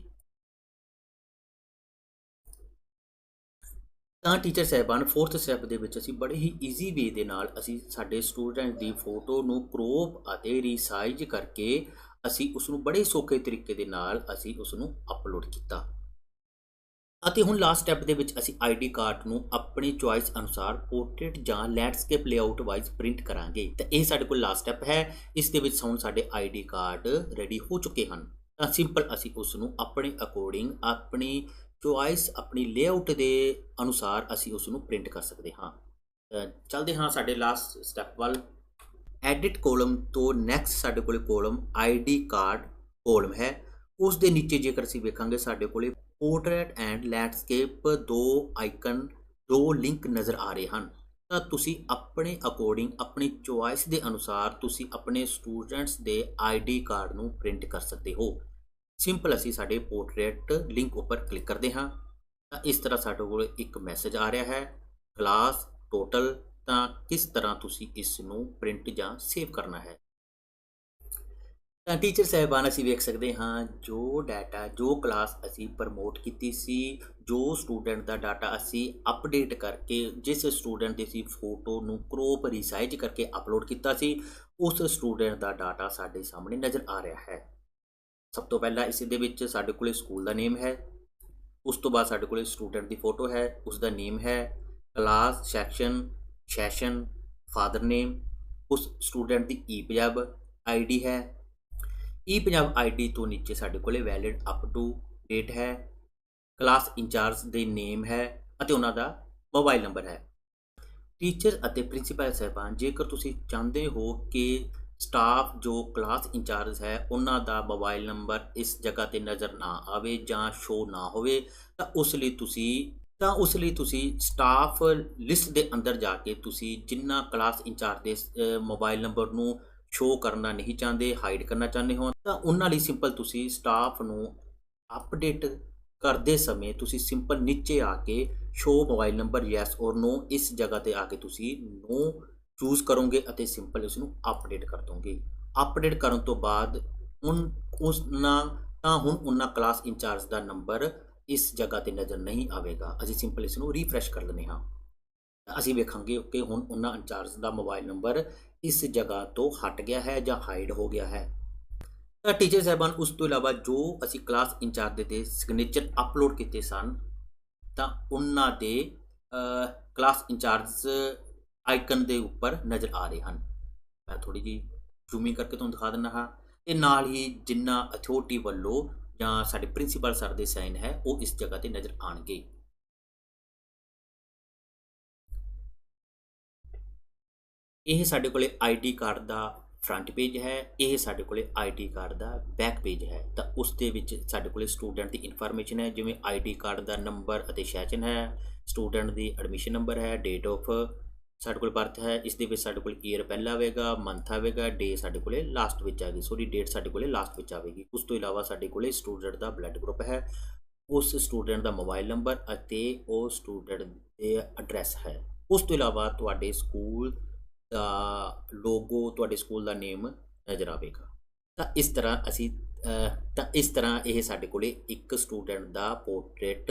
ਤਾਂ ਟੀਚਰ ਸਾਹਿਬਾਨ ਫੋਰਥ ਸਟੈਪ ਦੇ ਵਿੱਚ ਅਸੀਂ ਬੜੇ ਹੀ ਈਜ਼ੀ ਵੇ ਦੇ ਨਾਲ ਅਸੀਂ ਸਾਡੇ ਸਟੂਡੈਂਟ ਦੀ ਫੋਟੋ ਨੂੰ ਕਰੋਪ ਅਤੇ ਰੀਸਾਈਜ਼ ਕਰਕੇ ਅਸੀਂ ਉਸ ਨੂੰ ਬੜੇ ਸੌਖੇ ਤਰੀਕੇ ਦੇ ਨਾਲ ਅਸੀਂ ਉਸ ਨੂੰ ਅਪਲੋਡ ਕੀਤਾ। ਅਤੇ ਹੁਣ ਲਾਸਟ ਸਟੈਪ ਦੇ ਵਿੱਚ ਅਸੀਂ ਆਈਡੀ ਕਾਰਡ ਨੂੰ ਆਪਣੀ ਚੁਆਇਸ ਅਨੁਸਾਰ ਪੋਰਟਰੇਟ ਜਾਂ ਲੈਂਡਸਕੇਪ ਲੇਆਊਟ ਵਾਈਜ਼ ਪ੍ਰਿੰਟ ਕਰਾਂਗੇ। ਤਾਂ ਇਹ ਸਾਡੇ ਕੋਲ ਲਾਸਟ ਸਟੈਪ ਹੈ। ਇਸ ਦੇ ਵਿੱਚ ਹੁਣ ਸਾਡੇ ਆਈਡੀ ਕਾਰਡ ਰੈਡੀ ਹੋ ਚੁੱਕੇ ਹਨ। ਤਾਂ ਸਿੰਪਲ ਅਸੀਂ ਉਸ ਨੂੰ ਆਪਣੇ ਅਕੋਰਡਿੰਗ ਆਪਣੀ ਚੁਆਇਸ ਆਪਣੀ ਲੇਆਊਟ ਦੇ ਅਨੁਸਾਰ ਅਸੀਂ ਉਸ ਨੂੰ ਪ੍ਰਿੰਟ ਕਰ ਸਕਦੇ ਹਾਂ। ਤਾਂ ਚੱਲਦੇ ਹਾਂ ਸਾਡੇ ਲਾਸਟ ਸਟੈਪ ਵੱਲ। ਐਡਿਟ ਕਾਲਮ ਤੋਂ ਨੈਕਸਟ ਸਾਡੇ ਕੋਲੇ ਕਾਲਮ ਆਈਡੀ ਕਾਰਡ ਕਾਲਮ ਹੈ। ਉਸ ਦੇ ਨੀਚੇ ਜੇਕਰ ਅਸੀਂ ਵੇਖਾਂਗੇ ਸਾਡੇ ਕੋਲੇ ਪੋਰਟਰੇਟ ਐਂਡ ਲੈਂਡਸਕੇਪ ਦੋ ਆਈਕਨ ਦੋ ਲਿੰਕ ਨਜ਼ਰ ਆ ਰਹੇ ਹਨ। ਤਾਂ ਤੁਸੀਂ ਆਪਣੇ ਅਕੋਰਡਿੰਗ ਆਪਣੀ ਚੁਆਇਸ ਦੇ ਅਨੁਸਾਰ ਤੁਸੀਂ ਆਪਣੇ ਸਟੂਡੈਂਟਸ ਦੇ ਆਈਡੀ ਕਾਰਡ ਨੂੰ ਪ੍ਰਿੰਟ ਕਰ ਸਕਦੇ ਹੋ। ਸਿੰਪਲ ਅਸੀਂ ਸਾਡੇ ਪੋਰਟਰੇਟ ਲਿੰਕ ਉੱਪਰ ਕਲਿੱਕ ਕਰਦੇ ਹਾਂ, ਤਾਂ ਇਸ ਤਰ੍ਹਾਂ ਸਾਡੇ ਕੋਲ ਇੱਕ ਮੈਸੇਜ ਆ ਰਿਹਾ ਹੈ ਕਲਾਸ ਟੋਟਲ ਤਾਂ ਕਿਸ ਤਰ੍ਹਾਂ ਤੁਸੀਂ ਇਸ ਨੂੰ ਪ੍ਰਿੰਟ ਜਾਂ ਸੇਵ ਕਰਨਾ ਹੈ? ਤਾਂ ਟੀਚਰ ਸਾਹਿਬਾਨ ਅਸੀਂ ਵੇਖ ਸਕਦੇ ਹਾਂ, ਜੋ ਡਾਟਾ ਜੋ ਕਲਾਸ ਅਸੀਂ ਪ੍ਰਮੋਟ ਕੀਤੀ ਸੀ, ਜੋ ਸਟੂਡੈਂਟ ਦਾ ਡਾਟਾ ਅਸੀਂ ਅਪਡੇਟ ਕਰਕੇ, ਜਿਸ ਸਟੂਡੈਂਟ ਦੀ ਅਸੀਂ ਫੋਟੋ ਨੂੰ ਕਰੋਪ ਰੀਸਾਈਜ਼ ਕਰਕੇ ਅਪਲੋਡ ਕੀਤਾ ਸੀ, ਉਸ ਸਟੂਡੈਂਟ ਦਾ ਡਾਟਾ ਸਾਡੇ ਸਾਹਮਣੇ ਨਜ਼ਰ ਆ ਰਿਹਾ ਹੈ। ਸਭ ਤੋਂ ਪਹਿਲਾਂ ਇਸ ਦੇ ਵਿੱਚ ਸਾਡੇ ਕੋਲੇ ਸਕੂਲ ਦਾ ਨੇਮ ਹੈ। ਉਸ ਤੋਂ ਬਾਅਦ ਸਾਡੇ ਕੋਲੇ ਸਟੂਡੈਂਟ ਦੀ ਫੋਟੋ ਹੈ, ਉਸ ਦਾ ਨੇਮ ਹੈ class section session father name ਉਸ ਸਟੂਡੈਂਟ ਦੀ ਈ ਪੰਜਾਬ ਆਈਡੀ ਹੈ। ਈ ਪੰਜਾਬ ਆਈਡੀ ਤੋਂ ਨੀਚੇ ਸਾਡੇ ਕੋਲੇ ਵੈਲਿਡ ਅਪ ਟੂ ਡੇਟ ਹੈ। ਕਲਾਸ ਇੰਚਾਰਜ ਦੇ ਨੇਮ ਹੈ ਅਤੇ ਉਹਨਾਂ ਦਾ ਮੋਬਾਈਲ ਨੰਬਰ ਹੈ। ਟੀਚਰ ਅਤੇ ਪ੍ਰਿੰਸੀਪਲ ਸਾਹਿਬਾਨ, ਜੇਕਰ ਤੁਸੀਂ ਚਾਹੁੰਦੇ ਹੋ ਕਿ ਸਟਾਫ ਜੋ ਕਲਾਸ ਇੰਚਾਰਜ ਹੈ, ਉਹਨਾਂ ਦਾ ਮੋਬਾਈਲ ਨੰਬਰ ਇਸ ਜਗ੍ਹਾ ਤੇ ਨਜ਼ਰ ਨਾ ਆਵੇ ਜਾਂ ਸ਼ੋ ਨਾ ਹੋਵੇ, ਤਾਂ ਉਸ ਲਈ ਤੁਸੀਂ, ਤਾਂ ਉਸ ਲਈ ਤੁਸੀਂ ਸਟਾਫ ਲਿਸਟ ਦੇ ਅੰਦਰ ਜਾ ਕੇ ਤੁਸੀਂ ਜਿੰਨਾ ਕਲਾਸ ਇੰਚਾਰਜ ਦੇ ਮੋਬਾਈਲ ਨੰਬਰ ਨੂੰ ਸ਼ੋ ਕਰਨਾ ਨਹੀਂ ਚਾਹੁੰਦੇ, ਹਾਈਡ ਕਰਨਾ ਚਾਹੁੰਦੇ ਹੋ ਤਾਂ ਉਹਨਾਂ ਲਈ ਸਿੰਪਲ ਤੁਸੀਂ ਸਟਾਫ ਨੂੰ ਅਪਡੇਟ ਕਰਦੇ ਸਮੇਂ ਤੁਸੀਂ ਸਿੰਪਲ ਨੀਚੇ ਆ ਕੇ show mobile number yes or no ਇਸ ਜਗ੍ਹਾ ਤੇ ਆ ਕੇ ਤੁਸੀਂ ਨੋ ਚੂਜ਼ ਕਰੋਗੇ ਅਤੇ ਸਿੰਪਲ ਇਸ ਨੂੰ ਅਪਡੇਟ ਕਰ ਦੋਗੇ ਅਪਡੇਟ ਕਰਨ ਤੋਂ ਬਾਅਦ ਹੁਣ ਉਸ ਨਾ ਤਾਂ ਹੁਣ ਉਹਨਾਂ ਕਲਾਸ ਇੰਚਾਰਜ ਦਾ ਨੰਬਰ ਇਸ ਜਗ੍ਹਾ ਤੇ ਨਜ਼ਰ ਨਹੀਂ ਆਵੇਗਾ। ਅਸੀਂ ਸਿੰਪਲ ਇਸ ਨੂੰ ਰੀਫਰੈਸ਼ ਕਰ ਲੈਂਦੇ ਹਾਂ। ਅਸੀਂ ਵੇਖਾਂਗੇ ਕਿ ਹੁਣ ਉਹਨਾਂ ਇੰਚਾਰਜ ਦਾ ਮੋਬਾਈਲ ਨੰਬਰ ਇਸ ਜਗ੍ਹਾ ਤੋਂ ਹਟ ਗਿਆ ਹੈ ਜਾਂ ਹਾਈਡ ਹੋ ਗਿਆ ਹੈ। ਤਾਂ ਟੀਚਰ ਸਾਹਿਬਾਨ, ਉਸ ਤੋਂ ਇਲਾਵਾ ਜੋ ਅਸੀਂ ਕਲਾਸ ਇੰਚਾਰਜ ਦੇ ਸਿਗਨੇਚਰ ਅਪਲੋਡ ਕੀਤੇ ਸਨ, ਤਾਂ ਉਹਨਾਂ ਦੇ ਕਲਾਸ ਇੰਚਾਰਜ ਆਈਕਨ ਦੇ ਉੱਪਰ ਨਜ਼ਰ ਆ ਰਹੇ ਹਨ। ਮੈਂ ਥੋੜੀ ਜੀ ਜ਼ੂਮਿੰਗ ਕਰਕੇ ਤੁਹਾਨੂੰ ਦਿਖਾ ਦਿੰਦਾ ਹਾਂ। ਤੇ ਨਾਲ ਹੀ ਜਿੰਨਾ ਅਥਾਰਟੀ ਵੱਲੋਂ ਜਾਂ ਸਾਡੇ ਪ੍ਰਿੰਸੀਪਲ ਸਰ ਦੇ ਸਾਈਨ ਹੈ, ਉਹ ਇਸ ਜਗ੍ਹਾ ਤੇ ਨਜ਼ਰ ਆਣਗੇ ਇਹ ਸਾਡੇ ਕੋਲੇ ਆਈਡੀ ਕਾਰਡ ਦਾ ਫਰੰਟ ਪੇਜ ਹੈ, ਇਹ ਸਾਡੇ ਕੋਲੇ ਆਈਡੀ ਕਾਰਡ ਦਾ ਬੈਕ ਪੇਜ ਹੈ। ਤਾਂ ਉਸ ਦੇ ਵਿੱਚ ਸਾਡੇ ਕੋਲੇ ਸਟੂਡੈਂਟ ਦੀ ਇਨਫੋਰਮੇਸ਼ਨ ਹੈ, ਜਿਵੇਂ ਆਈਡੀ ਕਾਰਡ ਦਾ ਨੰਬਰ ਅਤੇ ਸੈਸ਼ਨ ਹੈ ਸਟੂਡੈਂਟ ਦੀ ਐਡਮਿਸ਼ਨ ਨੰਬਰ ਹੈ ਡੇਟ ਆਫ ਸਾਡੇ ਕੋਲ ਬਰਥ ਹੈ, ਇਸ ਦੇ ਵਿੱਚ ਸਾਡੇ ਕੋਲ ਈਅਰ ਪਹਿਲਾ ਆਵੇਗਾ ਮੰਥ ਆਵੇਗਾ ਡੇ ਸਾਡੇ ਕੋਲੇ ਲਾਸਟ ਵਿੱਚ ਆਵੇਗੀ ਸੋਰੀ ਡੇਟ ਸਾਡੇ ਕੋਲੇ ਲਾਸਟ ਵਿੱਚ ਆਵੇਗੀ। ਉਸ ਤੋਂ ਇਲਾਵਾ ਸਾਡੇ ਕੋਲੇ ਸਟੂਡੈਂਟ ਦਾ ਬਲੱਡ ਗਰੁੱਪ ਹੈ, ਉਸ ਸਟੂਡੈਂਟ ਦਾ ਮੋਬਾਈਲ ਨੰਬਰ ਅਤੇ ਉਹ ਸਟੂਡੈਂਟ ਦੇ ਐਡਰੈਸ ਹੈ। ਉਸ ਤੋਂ ਇਲਾਵਾ ਤੁਹਾਡੇ ਸਕੂਲ ਦਾ ਲੋਗੋ ਤੁਹਾਡੇ ਸਕੂਲ ਦਾ ਨੇਮ ਨਜ਼ਰ ਆਵੇਗਾ। ਤਾਂ ਇਸ ਤਰ੍ਹਾਂ ਅਸੀਂ ਤਾਂ ਇਸ ਤਰ੍ਹਾਂ ਇਹ ਸਾਡੇ ਕੋਲੇ ਇੱਕ ਸਟੂਡੈਂਟ ਦਾ ਪੋਰਟਰੇਟ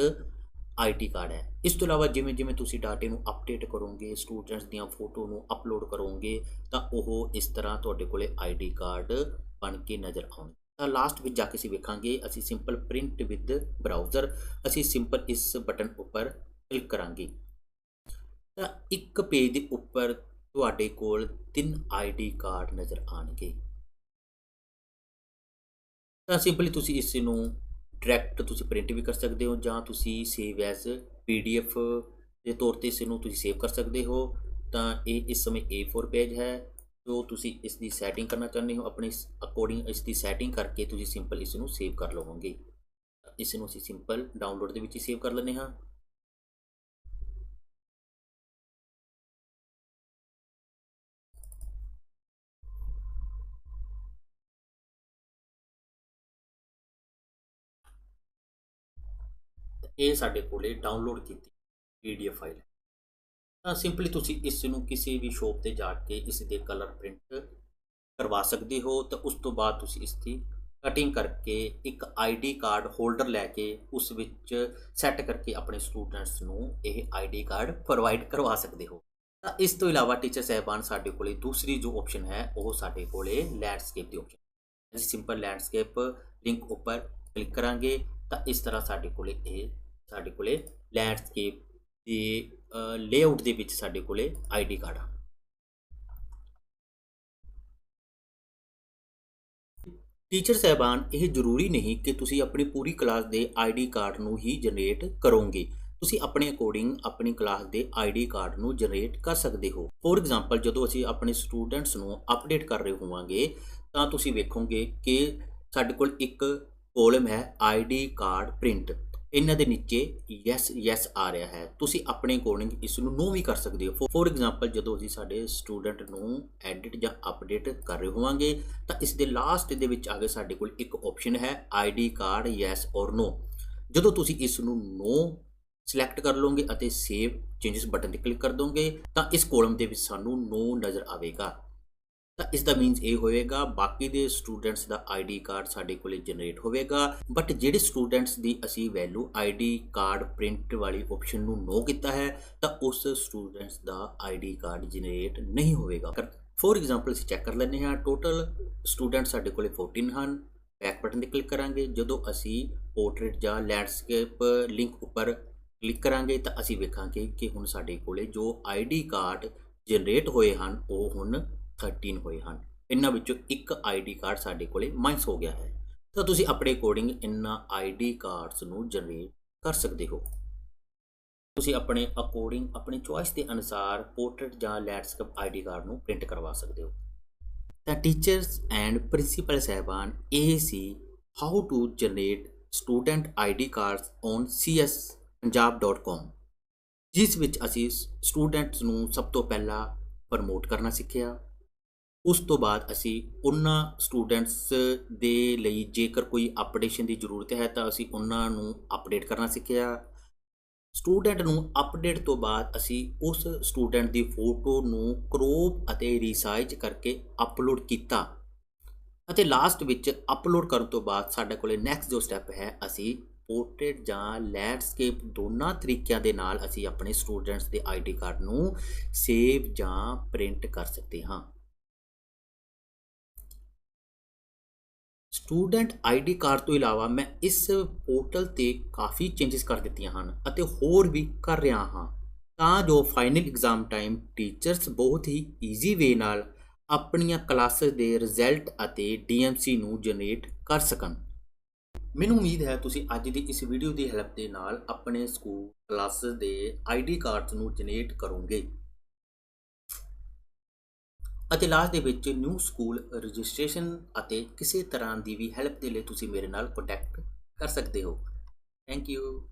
ਆਈਡੀ ਕਾਰਡ ਹੈ। ਇਸ ਤੋਂ ਇਲਾਵਾ ਜਿਵੇਂ ਜਿਵੇਂ ਤੁਸੀਂ ਡਾਟੇ ਨੂੰ ਅਪਡੇਟ ਕਰੋਗੇ ਸਟੂਡੈਂਟਸ ਦੀਆਂ ਫੋਟੋ ਨੂੰ ਅਪਲੋਡ ਕਰੋਗੇ, ਤਾਂ ਉਹ ਇਸ ਤਰ੍ਹਾਂ ਤੁਹਾਡੇ ਕੋਲੇ ਆਈਡੀ ਕਾਰਡ ਬਣ ਕੇ ਨਜ਼ਰ ਆਉਣਗੇ। ਤਾਂ ਲਾਸਟ ਵਿੱਚ ਜਾ ਕੇ ਅਸੀਂ ਵੇਖਾਂਗੇ, ਅਸੀਂ ਸਿੰਪਲ ਪ੍ਰਿੰਟ ਵਿਦ ਬਰਾਊਜ਼ਰ ਅਸੀਂ ਸਿੰਪਲ ਇਸ ਬਟਨ ਉੱਪਰ ਕਲਿੱਕ ਕਰਾਂਗੇ। ਤਾਂ ਇੱਕ ਪੇਜ ਦੇ ਉੱਪਰ ਤੁਹਾਡੇ ਕੋਲ ਤਿੰਨ ਆਈਡੀ ਕਾਰਡ ਨਜ਼ਰ ਆਣਗੇ ਤਾਂ ਸਿੰਪਲੀ ਤੁਸੀਂ ਇਸ ਨੂੰ ਡਾਇਰੈਕਟ ਤੁਸੀਂ ਪ੍ਰਿੰਟ ਵੀ ਕਰ ਸਕਦੇ ਹੋ ਜਾਂ ਤੁਸੀਂ ਸੇਵ ਐਜ਼ ਪੀਡੀਐਫ ਦੇ ਤੌਰ ਤੇ ਇਸ ਨੂੰ ਤੁਸੀਂ ਸੇਵ ਕਰ ਸਕਦੇ ਹੋ, ਤਾਂ ਇਹ ਇਸ ਸਮੇਂ A4 ਪੇਜ ਹੈ। ਜੋ ਤੁਸੀਂ ਇਸ ਦੀ ਸੈਟਿੰਗ ਕਰਨਾ ਚਾਹੁੰਦੇ ਹੋ, ਆਪਣੇ ਅਕੋਰਡਿੰਗ ਇਸ ਦੀ ਸੈਟਿੰਗ ਕਰਕੇ ਤੁਸੀਂ ਸਿੰਪਲ ਇਸ ਨੂੰ ਸੇਵ ਕਰ ਲਵੋਗੇ। ਇਸ ਨੂੰ ਅਸੀਂ ਸਿੰਪਲ ਡਾਊਨਲੋਡ ਦੇ ਵਿੱਚ ਹੀ ਸੇਵ ਕਰ ਲੈਂਦੇ ਹਾਂ। ਇਹ ਸਾਡੇ ਕੋਲੇ ਡਾਊਨਲੋਡ ਕੀਤੀ ਪੀਡੀਐਫ ਫਾਈਲ ਹੈ ਤਾਂ ਸਿੰਪਲੀ ਤੁਸੀਂ ਇਸ ਨੂੰ ਕਿਸੇ ਵੀ ਸ਼ੋਪ ਤੇ ਜਾ ਕੇ ਇਸ ਦੇ ਕਲਰ ਪ੍ਰਿੰਟ ਕਰਵਾ ਸਕਦੇ ਹੋ ਤਾਂ ਉਸ ਤੋਂ ਬਾਅਦ ਤੁਸੀਂ ਇਸ ਦੀ ਕਟਿੰਗ ਕਰਕੇ ਇੱਕ ਆਈਡੀ ਕਾਰਡ ਹੋਲਡਰ ਲੈ ਕੇ ਉਸ ਵਿੱਚ ਸੈੱਟ ਕਰਕੇ ਆਪਣੇ ਸਟੂਡੈਂਟਸ ਨੂੰ ਇਹ ਆਈਡੀ ਕਾਰਡ ਪ੍ਰੋਵਾਈਡ ਕਰਵਾ ਸਕਦੇ ਹੋ। ਤਾਂ ਇਸ ਤੋਂ ਇਲਾਵਾ ਟੀਚਰ ਸਹਿਬਾਨ ਸਾਡੇ ਕੋਲੇ ਦੂਸਰੀ ਜੋ ਆਪਸ਼ਨ ਹੈ, ਉਹ ਸਾਡੇ ਕੋਲੇ ਲੈਂਡਸਕੇਪ ਦੀ ਆਪਸ਼ਨ ਅਸੀਂ ਸਿੰਪਲ ਲੈਂਡਸਕੇਪ ਲਿੰਕ ਉੱਪਰ ਕਲਿੱਕ ਕਰਾਂਗੇ ਤਾਂ ਇਸ ਤਰ੍ਹਾਂ ਸਾਡੇ ਕੋਲੇ ਇਹ ਸਾਡੇ ਕੋਲੇ ਲੈਂਡਸਕੇਪ ਦੇ ਲੇਆਊਟ ਦੇ ਵਿੱਚ ਸਾਡੇ ਕੋਲੇ ਆਈਡੀ ਕਾਰਡ ਆ। ਟੀਚਰ ਸਹਿਬਾਨ, ਇਹ ਜ਼ਰੂਰੀ ਨਹੀਂ ਕਿ ਤੁਸੀਂ ਆਪਣੀ ਪੂਰੀ ਕਲਾਸ ਦੇ ਆਈਡੀ ਕਾਰਡ ਨੂੰ ਹੀ ਜਨਰੇਟ ਕਰੋਗੇ। ਤੁਸੀਂ ਆਪਣੇ ਅਕੋਰਡਿੰਗ ਆਪਣੀ ਕਲਾਸ ਦੇ ਆਈਡੀ ਕਾਰਡ ਨੂੰ ਜਨਰੇਟ ਕਰ ਸਕਦੇ ਹੋ। ਫੋਰ ਐਗਜ਼ਾਮਪਲ ਜਦੋਂ ਅਸੀਂ ਆਪਣੇ ਸਟੂਡੈਂਟਸ ਨੂੰ ਅਪਡੇਟ ਕਰ ਰਹੇ ਹੋਵਾਂਗੇ, ਤਾਂ ਤੁਸੀਂ ਵੇਖੋਗੇ ਕਿ ਸਾਡੇ ਕੋਲ ਇੱਕ ਕੋਲਮ ਹੈ ਆਈਡੀ ਕਾਰਡ ਪ੍ਰਿੰਟ ਇਹਨਾਂ ਦੇ ਨੀਚੇ ਯੈਸ ਯੈਸ ਆ ਰਿਹਾ ਹੈ। ਤੁਸੀਂ ਆਪਣੇ ਅਕੋਰਡਿੰਗ ਇਸ ਨੂੰ ਨੋ ਵੀ ਕਰ ਸਕਦੇ ਹੋ। ਫੋਰ ਐਗਜ਼ਾਮਪਲ ਜਦੋਂ ਅਸੀਂ ਸਾਡੇ ਸਟੂਡੈਂਟ ਨੂੰ ਐਡਿਟ ਜਾਂ ਅਪਡੇਟ ਕਰ ਰਹੇ ਹੋਵਾਂਗੇ, ਤਾਂ ਇਸ ਦੇ ਲਾਸਟ ਦੇ ਵਿੱਚ ਆ ਕੇ ਸਾਡੇ ਕੋਲ ਇੱਕ ਆਪਸ਼ਨ ਹੈ ਆਈਡੀ ਕਾਰਡ ਯੈਸ ਔਰ ਨੋ ਜਦੋਂ ਤੁਸੀਂ ਇਸ ਨੂੰ ਨੋ ਸਿਲੈਕਟ ਕਰ ਲਓਗੇ ਅਤੇ ਸੇਵ ਚੇਂਜਸ ਬਟਨ ਤੇ ਕਲਿੱਕ ਕਰ ਦੋਗੇ, ਤਾਂ ਇਸ ਕਾਲਮ ਦੇ ਵਿੱਚ ਸਾਨੂੰ ਨੋ ਨਜ਼ਰ ਆਵੇਗਾ। ਤਾਂ ਇਸ ਦਾ ਮੀਨਸ ਇਹ ਹੋਵੇਗਾ ਬਾਕੀ ਦੇ ਸਟੂਡੈਂਟਸ ਦਾ ਆਈਡੀ ਕਾਰਡ ਸਾਡੇ ਕੋਲੇ ਜਨਰੇਟ ਹੋਵੇਗਾ ਬਟ ਜਿਹੜੇ ਸਟੂਡੈਂਟਸ ਦੀ ਅਸੀਂ ਵੈਲਿਊ ਆਈਡੀ ਕਾਰਡ ਪ੍ਰਿੰਟ ਵਾਲੀ ਆਪਸ਼ਨ ਨੂੰ ਨੋ ਕੀਤਾ ਹੈ, ਤਾਂ ਉਸ ਸਟੂਡੈਂਟਸ ਦਾ ਆਈਡੀ ਕਾਰਡ ਜਨਰੇਟ ਨਹੀਂ ਹੋਵੇਗਾ। ਫੋਰ ਐਗਜ਼ਾਮਪਲ ਅਸੀਂ ਚੈੱਕ ਕਰ ਲੈਂਦੇ ਹਾਂ ਟੋਟਲ ਸਟੂਡੈਂਟ ਸਾਡੇ ਕੋਲੇ 14 ਹਨ ਬੈਕ ਬਟਨ ਤੇ ਕਲਿੱਕ ਕਰਾਂਗੇ, ਜਦੋਂ ਅਸੀਂ ਪੋਰਟਰੇਟ ਜਾਂ ਲੈਂਡਸਕੇਪ ਲਿੰਕ ਉੱਪਰ ਕਲਿੱਕ ਕਰਾਂਗੇ, ਤਾਂ ਅਸੀਂ ਵੇਖਾਂਗੇ ਕਿ ਹੁਣ ਸਾਡੇ ਕੋਲੇ ਜੋ ਆਈਡੀ ਕਾਰਡ ਜਨਰੇਟ ਹੋਏ ਹਨ, ਉਹ ਹੁਣ 13 ਹੋਏ ਹਨ। ਇਹਨਾਂ ਵਿੱਚੋਂ ਇੱਕ ਆਈਡੀ ਕਾਰਡ ਸਾਡੇ ਕੋਲੇ ਮਾਈਨਸ ਹੋ ਗਿਆ ਹੈ। ਤਾਂ ਤੁਸੀਂ ਆਪਣੇ ਅਕੋਰਡਿੰਗ ਇਹਨਾਂ ਆਈਡੀ ਕਾਰਡਸ ਨੂੰ ਜਨਰੇਟ ਕਰ ਸਕਦੇ ਹੋ। ਤੁਸੀਂ ਆਪਣੇ ਅਕੋਰਡਿੰਗ ਆਪਣੀ ਚੁਆਇਸ ਦੇ ਅਨੁਸਾਰ ਪੋਰਟਰੇਟ ਜਾਂ ਲੈਂਡਸਕੇਪ ਆਈਡੀ ਕਾਰਡ ਨੂੰ ਪ੍ਰਿੰਟ ਕਰਵਾ ਸਕਦੇ ਹੋ। ਤਾਂ ਟੀਚਰਸ ਐਂਡ ਪ੍ਰਿੰਸੀਪਲ ਸਹਿਬਾਨ, ਇਹ ਸੀ how to generate student ID cards on cspunjab.com ਜਿਸ ਵਿੱਚ ਅਸੀਂ ਸਟੂਡੈਂਟਸ ਨੂੰ ਸਭ ਤੋਂ ਪਹਿਲਾਂ ਪ੍ਰਮੋਟ ਕਰਨਾ ਸਿੱਖਿਆ ਉਸ ਤੋਂ ਬਾਅਦ ਅਸੀਂ ਉਹਨਾਂ ਸਟੂਡੈਂਟਸ ਦੇ ਲਈ ਜੇਕਰ ਕੋਈ ਅਪਡੇਸ਼ਨ ਦੀ ਜ਼ਰੂਰਤ ਹੈ ਤਾਂ ਅਸੀਂ ਉਹਨਾਂ ਨੂੰ ਅਪਡੇਟ ਕਰਨਾ ਸਿੱਖਿਆ। ਸਟੂਡੈਂਟ ਨੂੰ ਅਪਡੇਟ ਤੋਂ ਬਾਅਦ ਅਸੀਂ ਉਸ ਸਟੂਡੈਂਟ ਦੀ ਫੋਟੋ ਨੂੰ ਕਰੋਪ ਅਤੇ ਰੀਸਾਈਜ਼ ਕਰਕੇ ਅਪਲੋਡ ਕੀਤਾ। ਅਤੇ ਲਾਸਟ ਵਿੱਚ ਅਪਲੋਡ ਕਰਨ ਤੋਂ ਬਾਅਦ ਸਾਡੇ ਕੋਲੇ ਨੈਕਸਟ ਜੋ ਸਟੈਪ ਹੈ, ਅਸੀਂ ਪੋਰਟਰੇਟ ਜਾਂ ਲੈਂਡਸਕੇਪ ਦੋਨਾਂ ਤਰੀਕਿਆਂ ਦੇ ਨਾਲ ਅਸੀਂ ਆਪਣੇ ਸਟੂਡੈਂਟਸ ਦੇ ਆਈਡੀ ਕਾਰਡ ਨੂੰ ਸੇਵ ਜਾਂ ਪ੍ਰਿੰਟ ਕਰ ਸਕਦੇ ਹਾਂ। ਸਟੂਡੈਂਟ ਆਈਡੀ ਕਾਰਡ ਤੋਂ ਇਲਾਵਾ ਮੈਂ ਇਸ ਪੋਰਟਲ ਤੇ ਕਾਫੀ ਚੇਂਜਸ ਕਰ ਦਿੱਤੀਆਂ ਹਨ ਅਤੇ ਹੋਰ ਵੀ ਕਰ ਰਿਹਾ ਹਾਂ। ਤਾਂ ਜੋ ਫਾਈਨਲ ਐਗਜ਼ਾਮ ਟਾਈਮ ਟੀਚਰਸ ਬਹੁਤ ਹੀ ਈਜ਼ੀ ਵੇ ਨਾਲ ਆਪਣੀਆਂ ਕਲਾਸਿਸ ਦੇ ਰਿਜ਼ਲਟ ਅਤੇ ਡੀਐਮਸੀ ਨੂੰ ਜਨਰੇਟ ਕਰ ਸਕਣ। ਮੈਨੂੰ ਉਮੀਦ ਹੈ ਤੁਸੀਂ ਅੱਜ ਦੀ ਇਸ ਵੀਡੀਓ ਦੀ ਹੈਲਪ ਦੇ ਨਾਲ ਆਪਣੇ ਸਕੂਲ ਕਲਾਸਿਸ ਦੇ ਆਈਡੀ ਕਾਰਡਸ ਨੂੰ ਜਨਰੇਟ ਕਰੋਗੇ। ਅਤੇ ਲਾਸਟ ਦੇ ਵਿੱਚ ਨਿਊ ਸਕੂਲ ਰਜਿਸਟ੍ਰੇਸ਼ਨ ਅਤੇ ਕਿਸੇ ਤਰ੍ਹਾਂ ਦੀ ਵੀ ਹੈਲਪ ਦੇ ਲਈ ਤੁਸੀਂ ਮੇਰੇ ਨਾਲ ਕੰਟੈਕਟ ਕਰ ਸਕਦੇ ਹੋ। Thank you